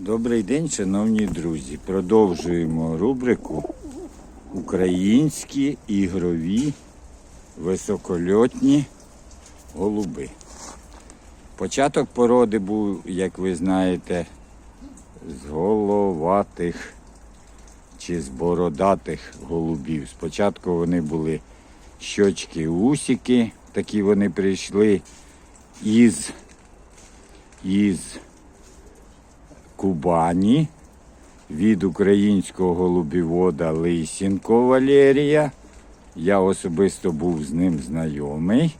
Добрий день, шановні друзі. Продовжуємо рубрику Українські ігрові високольотні голуби. Початок породи був, як ви знаєте, з головатих чи з бородатих голубів. Спочатку вони були щочки усики, такі вони прийшли із, із Кубані від українського голубівода Лисінко Валерія. Я особисто був з ним знайомий.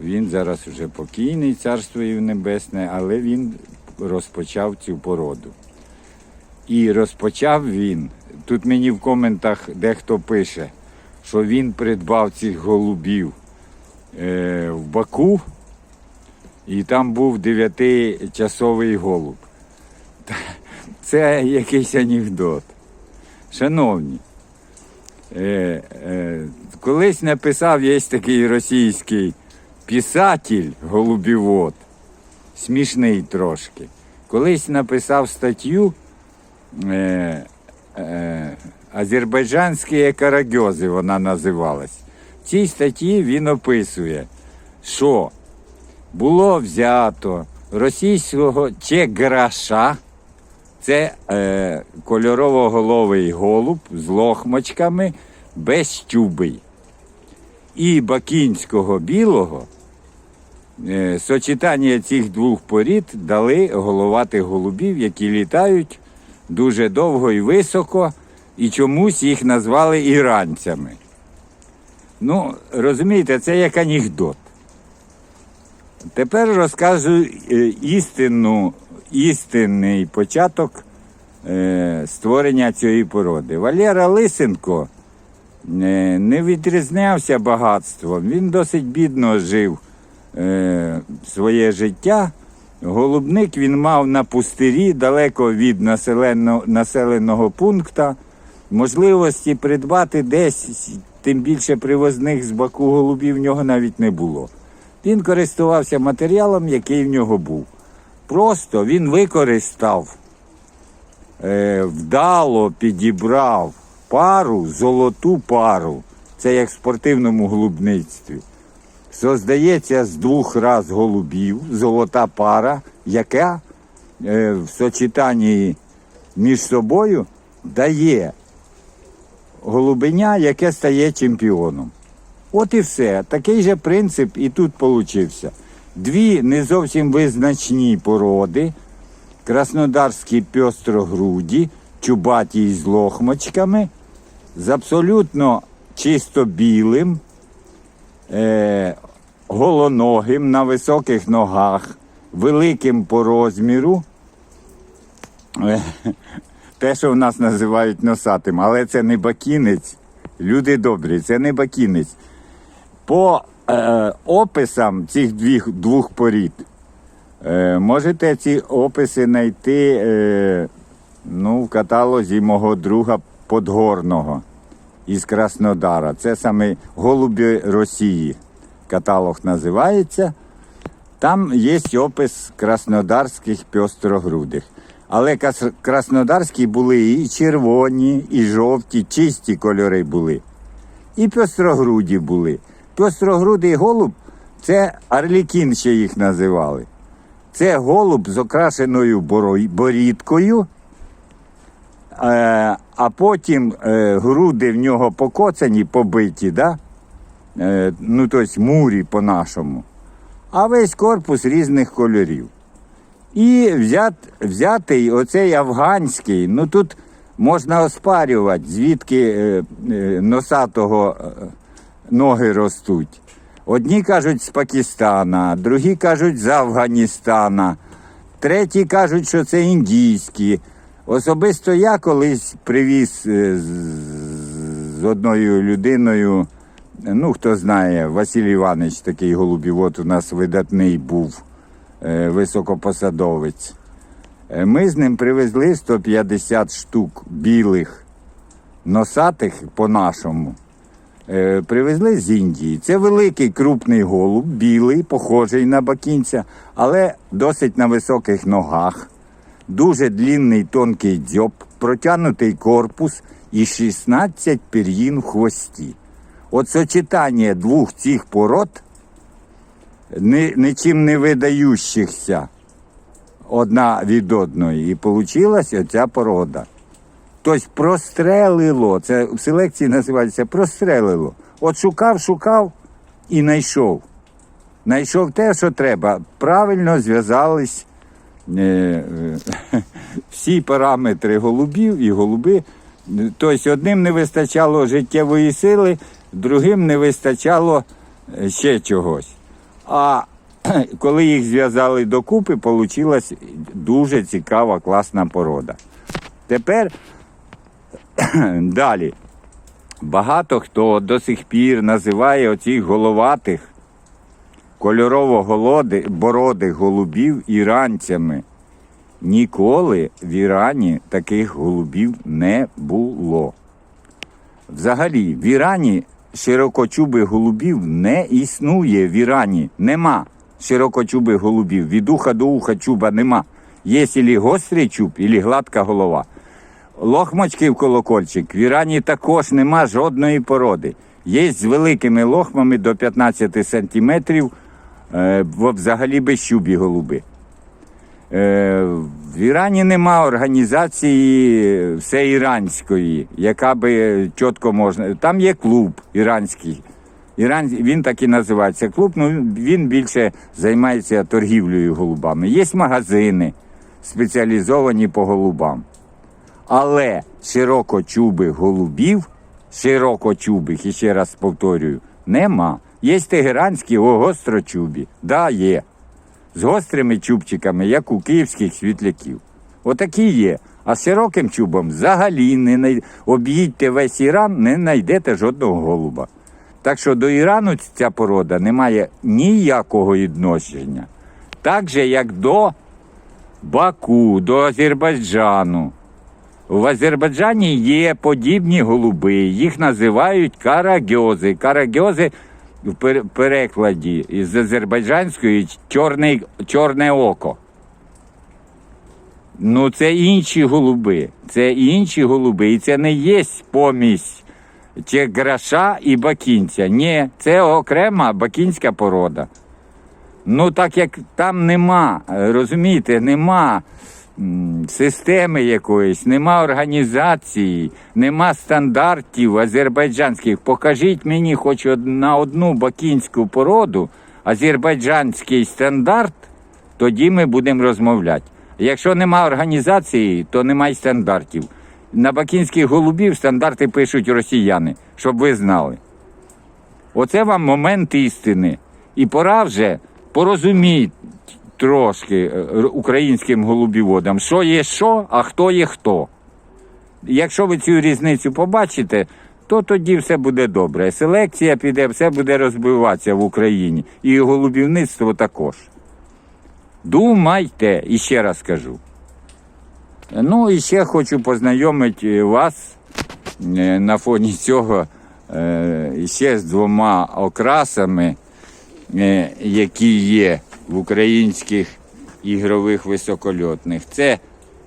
Він зараз вже покійний, царство їм небесне, але він розпочав цю породу. І розпочав він. Тут мені в коментах дехто пише, що він придбав цих голубів е, в Баку, і там був дев'ятичасовий голуб. Це якийсь анекдот. Шановні, е, е, колись написав є такий російський писатель голубівод, смішний трошки. Колись написав статтю е, е, Азербайджанські карагьози вона називалась. В цій статті він описує, що було взято російського чеграша, це е, кольорово-головий голуб з лохмочками безтюбий. І бакінського білого е, сочетання цих двох порід дали головатих голубів, які літають дуже довго і високо, і чомусь їх назвали іранцями. Ну, розумієте, це як анекдот. Тепер розкажу е, істинну, істинний початок е, створення цієї породи. Валера Лисенко е, не відрізнявся багатством. Він досить бідно жив е, своє життя. Голубник він мав на пустирі далеко від населено, населеного пункту. Можливості придбати десь, тим більше привозних з Баку голубів в нього навіть не було. Він користувався матеріалом, який в нього був. Просто він використав, е, вдало підібрав пару, золоту пару. Це як в спортивному голубництві. Создається з двох раз голубів, золота пара, яка е, в сочетанні між собою дає голубеня, яке стає чемпіоном. От і все. Такий же принцип і тут получився. Дві не зовсім визначні породи, краснодарські пьострогруді, чубаті з лохмочками, з абсолютно чисто білим, е, голоногим на високих ногах, великим по розміру. Е, те, що в нас називають носатим, але це не бакінець. Люди добрі, це не бакінець. По е, описам цих двох, двох порід е, можете ці описи знайти е, ну, в каталозі мого друга Подгорного із Краснодара. Це саме Голубі Росії. Каталог називається. Там є опис краснодарських пьострогрудих. Але краснодарські були і червоні, і жовті, чисті кольори були. І пьострогруді були. Пьострогрудий голуб це Арлікін ще їх називали. Це голуб з окрашеною борідкою, е, а потім е, груди в нього покоцані, побиті, да? е, ну тобто мурі по-нашому, а весь корпус різних кольорів. І взят, взятий оцей афганський, ну тут можна оспарювати, звідки носатого ноги ростуть. Одні кажуть з Пакистана, другі кажуть з Афганістана, треті кажуть, що це індійські. Особисто я колись привіз е, з, одною людиною, ну хто знає, Василь Іванович, такий голубівод у нас видатний був е, високопосадовець. Е, Ми з ним привезли 150 штук білих носатих по-нашому. Е, Привезли з Індії. Це великий крупний голуб, білий, похожий на бакінця, але досить на високих ногах. дуже длінний тонкий дзьоб, протягнутий корпус і 16 пір'їн в хвості. От сочетання двох цих пород, нічим не видаючихся одна від одної, і вийшла оця порода. Тобто прострелило, це в селекції називається прострелило. От шукав, шукав і знайшов. Знайшов те, що треба. Правильно зв'язались е, е, всі параметри голубів і голуби. Тобто одним не вистачало життєвої сили, другим не вистачало е, ще чогось. А коли їх зв'язали докупи, вийшла дуже цікава, класна порода. Тепер далі. Багато хто до сих пір називає оцих головатих кольорово голоди, бородих голубів іранцями. Ніколи в Ірані таких голубів не було. Взагалі, в Ірані широкочубих голубів не існує в Ірані. Нема широкочубих голубів. Від уха до уха чуба нема. Є ілі гострий чуб, ілі гладка голова. Лохмочків колокольчик в Ірані також нема жодної породи. Є з великими лохмами до 15 сантиметрів, е, взагалі безчубі голуби. Е, в Ірані нема організації всеіранської, яка би чітко можна. Там є клуб іранський. Іран, він так і називається клуб, ну він більше займається торгівлею голубами. Є магазини спеціалізовані по голубам. Але широкочубих голубів, широкочубих, і ще раз повторюю, нема. Є тегеранські гострочубі. Да, є. З гострими чубчиками, як у київських світляків. Отакі є. А з широким чубом взагалі не най... об'їдьте весь Іран, не знайдете жодного голуба. Так що до Ірану ця порода не має ніякого відношення. Так же, як до Баку, до Азербайджану. В Азербайджані є подібні голуби, їх називають карагьози. Карагьози в перекладі із азербайджанської чорний, чорне око. Ну, це інші голуби. Це інші голуби. І це не є помість чи граша і бакінця. Ні, це окрема бакінська порода. Ну, так як там нема, розумієте, нема системи якоїсь, нема організації, нема стандартів азербайджанських. Покажіть мені хоч на одну бакінську породу азербайджанський стандарт, тоді ми будемо розмовляти. Якщо нема організації, то нема й стандартів. На бакінських голубів стандарти пишуть росіяни, щоб ви знали. Оце вам момент істини. І пора вже порозуміти трошки е, українським голубіводам, що є що, а хто є хто. Якщо ви цю різницю побачите, то тоді все буде добре. Селекція піде, все буде розбиватися в Україні. І голубівництво також. Думайте, і ще раз кажу. Ну і ще хочу познайомити вас е, на фоні цього е, ще з двома окрасами, е, які є в українських ігрових високольотних. Це,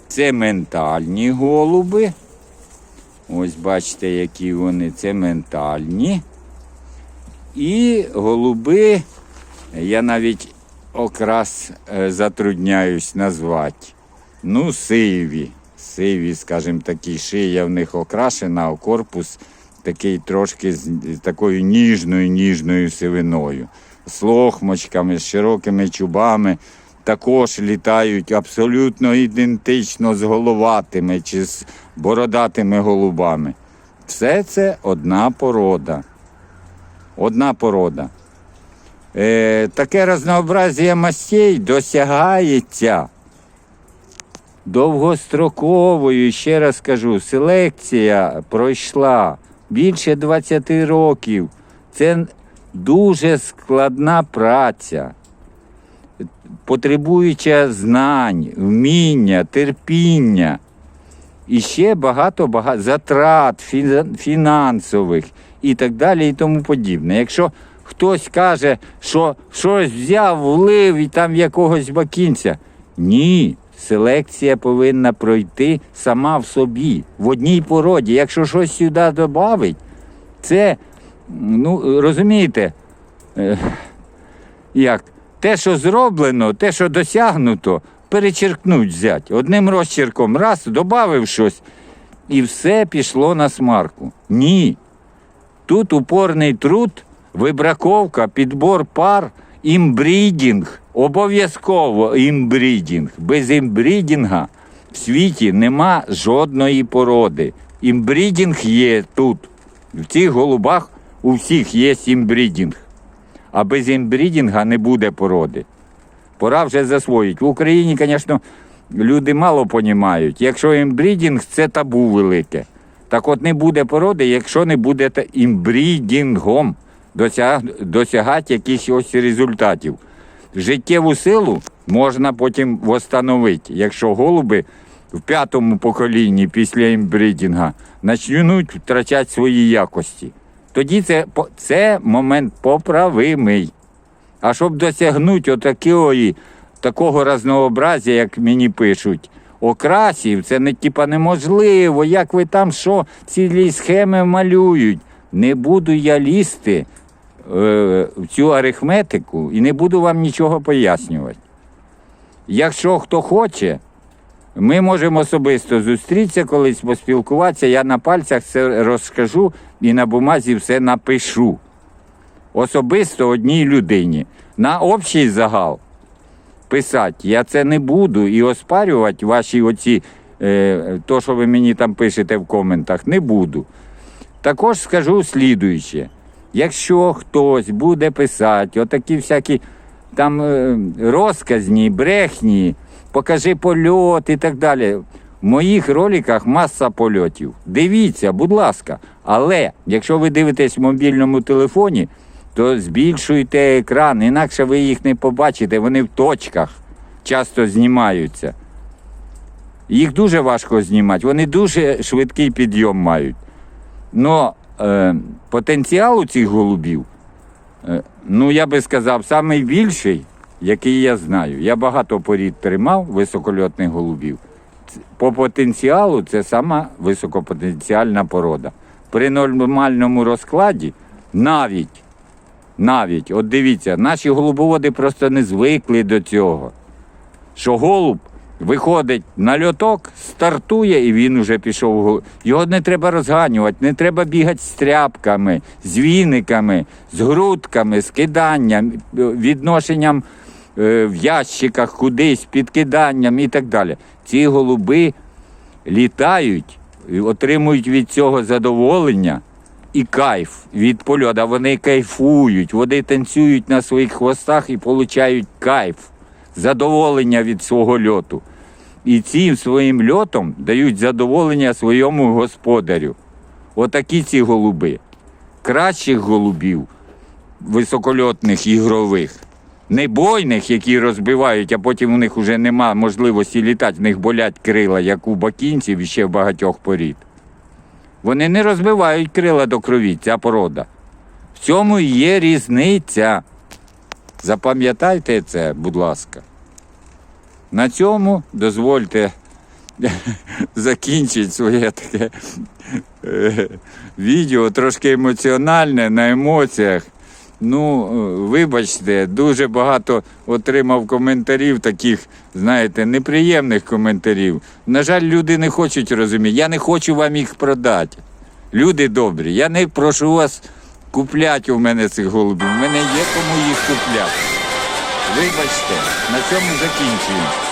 це ментальні голуби. Ось бачите, які вони. Це ментальні. І голуби, я навіть окрас е, затрудняюсь назвати. Ну, сиві. Сиві, скажімо, такі шия в них окрашена, а корпус такий трошки з такою ніжною ніжною сивиною. З лохмочками, з широкими чубами. Також літають абсолютно ідентично з головатими чи з бородатими голубами. Все це одна порода. Одна порода. Е, таке разнообразія мастей досягається довгостроковою, ще раз кажу, селекція пройшла більше 20 років. Це дуже складна праця, потребуюча знань, вміння, терпіння. І ще багато багато затрат фінансових і так далі, і тому подібне. Якщо хтось каже, що щось взяв, влив і там якогось бакінця. Ні, Селекція повинна пройти сама в собі, в одній породі. Якщо щось сюди додавить, це, ну, розумієте, е, як те, що зроблено, те, що досягнуто, перечеркнуть взять. Одним розчерком раз, додав щось, і все пішло на смарку. Ні. Тут упорний труд, вибраковка, підбор пар, імбрідінг. Обов'язково імбрідінг. Без імбрідінга в світі нема жодної породи. Імбрідінг є тут. В цих голубах у всіх є імбрідінг. А без імбрідінга не буде породи. Пора вже засвоїть. В Україні, звісно, люди мало понімають. Якщо імбрідінг це табу велике. Так от не буде породи, якщо не будете імбрідінгом досяг, досягати якихось результатів. Життєву силу можна потім встановити, якщо голуби в п'ятому поколінні після імбрідінга почнуть втрачати свої якості. Тоді це, це момент поправимий. А щоб досягнути отакої, такого разнообразя, як мені пишуть, окрасів, це не типа неможливо. Як ви там що, цілі схеми малюють. Не буду я лізти е, в цю арифметику і не буду вам нічого пояснювати. Якщо хто хоче, ми можемо особисто зустрітися колись, поспілкуватися. Я на пальцях це розкажу і на бумазі все напишу особисто одній людині на общий загал писати. Я це не буду і оспарювати ваші оці, е, то, що ви мені там пишете в коментах, не буду. Також скажу слідуюче. Якщо хтось буде писати отакі всякі там е, розказні, брехні, покажи польот і так далі. В моїх роликах маса польотів. Дивіться, будь ласка. Але якщо ви дивитесь в мобільному телефоні, то збільшуйте екран, інакше ви їх не побачите, вони в точках часто знімаються. Їх дуже важко знімати, вони дуже швидкий підйом мають. Но е, потенціал у цих голубів, е, ну я би сказав, найбільший, який я знаю. Я багато порід тримав високольотних голубів. По потенціалу це сама високопотенціальна порода. При нормальному розкладі навіть, навіть, от дивіться, наші голубоводи просто не звикли до цього що голуб виходить на льоток, стартує і він уже пішов. Його не треба розганювати, не треба бігати з тряпками, з віниками, з грудками, з киданням, відношенням в ящиках кудись, підкиданням і так далі. Ці голуби літають, отримують від цього задоволення і кайф від польоту. Вони кайфують, вони танцюють на своїх хвостах і получають кайф, задоволення від свого льоту. І цим своїм льотом дають задоволення своєму господарю. Отакі ці голуби. Кращих голубів, високольотних ігрових, не бойних, які розбивають, а потім у них вже нема можливості літати, в них болять крила, як у бакінців і ще в багатьох порід. Вони не розбивають крила до крові, ця порода. В цьому є різниця. Запам'ятайте це, будь ласка. На цьому дозвольте закінчити своє таке е, відео, трошки емоціональне, на емоціях. Ну, е, вибачте, дуже багато отримав коментарів, таких, знаєте, неприємних коментарів. На жаль, люди не хочуть розуміти. Я не хочу вам їх продати. Люди добрі, я не прошу вас купляти у мене цих голубів. У мене є кому їх купляти. Вибачте, на цьому закінчуємо.